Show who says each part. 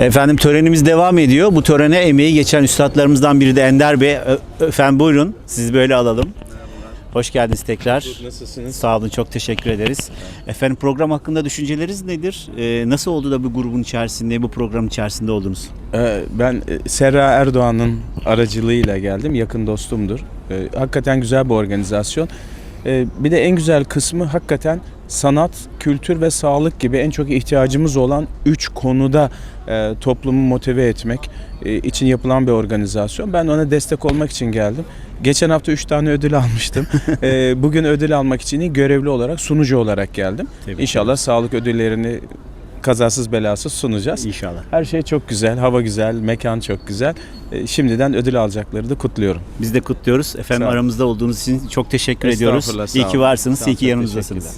Speaker 1: Efendim törenimiz devam ediyor. Bu törene emeği geçen üstadlarımızdan biri de Ender Bey. Efendim buyurun. Sizi böyle alalım. Hoş geldiniz tekrar.
Speaker 2: Nasılsınız?
Speaker 1: Sağ olun, çok teşekkür ederiz. Efendim program hakkında düşünceleriniz nedir? Ee, nasıl oldu da bu grubun içerisinde, bu programın içerisinde oldunuz?
Speaker 2: Ee, Ben e, Serra Erdoğan'ın aracılığıyla geldim. Yakın dostumdur. Ee, Hakikaten güzel bir organizasyon. Ee, Bir de en güzel kısmı hakikaten sanat, kültür ve sağlık gibi en çok ihtiyacımız olan üç konuda e, toplumu motive etmek e, için yapılan bir organizasyon. Ben ona destek olmak için geldim. Geçen hafta üç tane ödül almıştım. Ee, Bugün ödül almak için görevli olarak, sunucu olarak geldim.
Speaker 1: Tebrik
Speaker 2: İnşallah sağlık ödüllerini kazasız belasız sunacağız.
Speaker 1: İnşallah.
Speaker 2: Her şey çok güzel, hava güzel, mekan çok güzel. E, Şimdiden ödül alacakları da kutluyorum.
Speaker 1: Biz de kutluyoruz. Efendim aramızda olduğunuz için çok teşekkür ediyoruz. İyi ki varsınız, iyi ki yanımızdasınız.